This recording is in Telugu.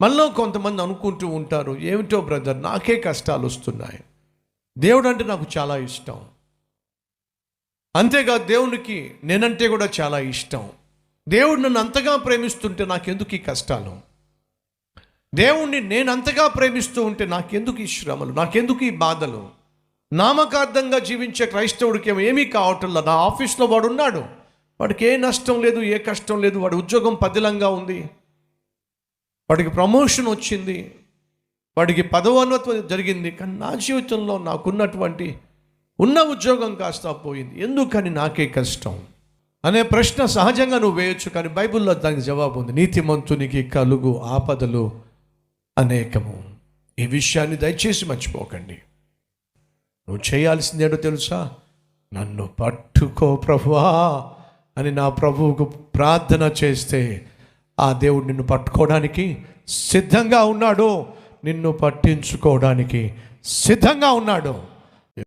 మనలో కొంతమంది అనుకుంటూ ఉంటారు ఏమిటో బ్రదర్ నాకే కష్టాలు వస్తున్నాయి. దేవుడు అంటే నాకు చాలా ఇష్టం. అంతేకాదు దేవునికి నేనంటే కూడా చాలా ఇష్టం. దేవుడు నన్ను అంతగా ప్రేమిస్తుంటే నాకెందుకు ఈ కష్టాలు? దేవుణ్ణి నేను అంతగా ప్రేమిస్తూ ఉంటే నాకెందుకు ఈ శ్రమలు? నాకెందుకు ఈ బాధలు? నామకార్థంగా జీవించే క్రైస్తవుడికి ఏమీ కావటంలా నా ఆఫీస్లో వాడు ఉన్నాడు వాడికి ఏ నష్టం లేదు ఏ కష్టం లేదు. వాడి ఉద్యోగం పదిలంగా ఉంది. వాడికి ప్రమోషన్ వచ్చింది. వాడికి పదవోన్నతం జరిగింది. కానీ నా జీవితంలో నాకున్నటువంటి ఉన్న ఉద్యోగం కాస్త పోయింది. ఎందుకని? నాకే కష్టం. అనే ప్రశ్న సహజంగా నువ్వు వేయొచ్చు కానీ బైబిల్లో దానికి జవాబు ఉంది. నీతిమంతునికి కలుగు ఆపదలు అనేకము. ఈ విషయాన్ని దయచేసి మర్చిపోకండి. నువ్వు చేయాల్సిందేటో తెలుసా? నన్ను పట్టుకో ప్రభువా అని నా ప్రభువుకు ప్రార్థన చేస్తే ఆ దేవుడు నిన్ను పట్టుకోవడానికి సిద్ధంగా ఉన్నాడు. నిన్ను పట్టించుకోవడానికి సిద్ధంగా ఉన్నాడు.